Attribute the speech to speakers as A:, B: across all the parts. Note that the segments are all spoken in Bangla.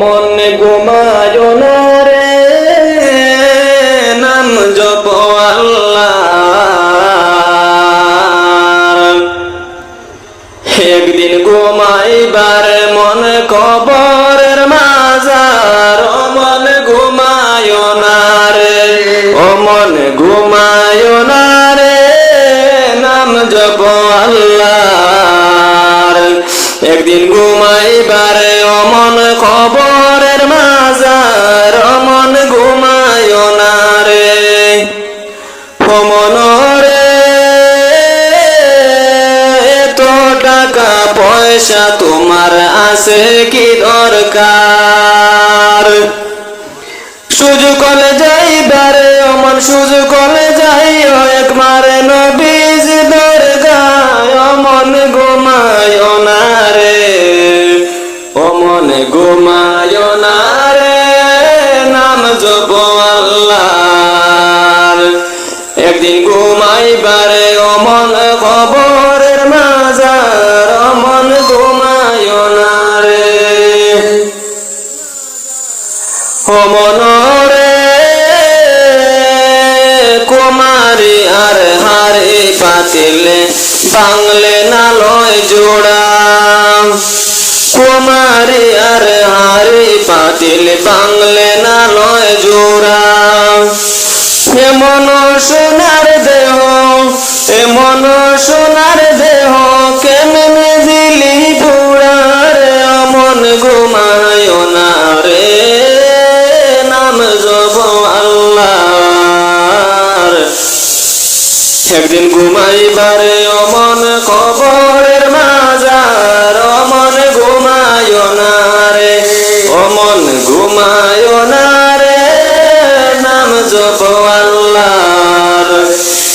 A: অমন ঘুমায় নাম জপ একদিন ঘুমাইবার মন কবরের মাজার মন ঘুমায় ও মন ঘুমায় নাম জপ আল্লাহ। একদিন ঘুমাইবার অমন কবরের মাজার অমন ঘুমায় না রে। অমনরে এত টাকা পয়সা তোমার আছে কি দরকার? সুযোগ কলে যাই যাইবারে, অমন সুযোগ কলে যাই একবারে নবীজ ঘুমায় না রে নাম জপ আল্লাহর। একদিন ঘুমাইবারে অমন খবরের মাজার, অমন ঘুমায় না রে অমনরে কুমারী আর হারে পাতিলে বাংলে নালয় জোড়া। কুমারী আর হারে পাতিলে বাংলে নালয় জোড়া। এমন সোনার দেহ, এমন সোনার দেহ কেমনে দিলি পুরার অমন ঘুমায় না নাম জব আল্লাহর। একদিন ঘুমাইবারে অমন কবরের ঘুমায় না নাম জপ আল্লাহর।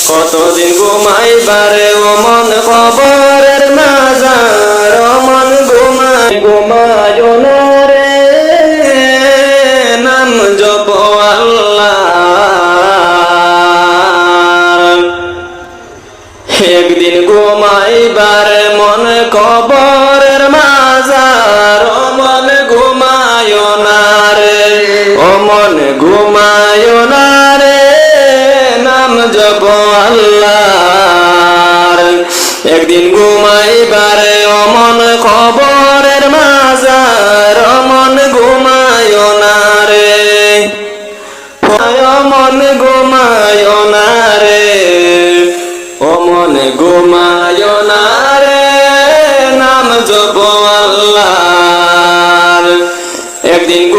A: কতদিন ঘুমাই ঘুমাইবারে অমন কবরের মাজার অমন ঘুমায় ঘুমায় না রে নাম জপ আল্লাহর। একদিন ঘুমাইবার মন কবরের মাজার ও মন জপ আল্লাহর। একদিন ঘুমাইবার অমন কবরের মাজার, অমন ঘুমায় না রে। অমন ঘুমায় না রে। অমন ঘুমায় না রে। নাম জপ আল্লাহর। একদিন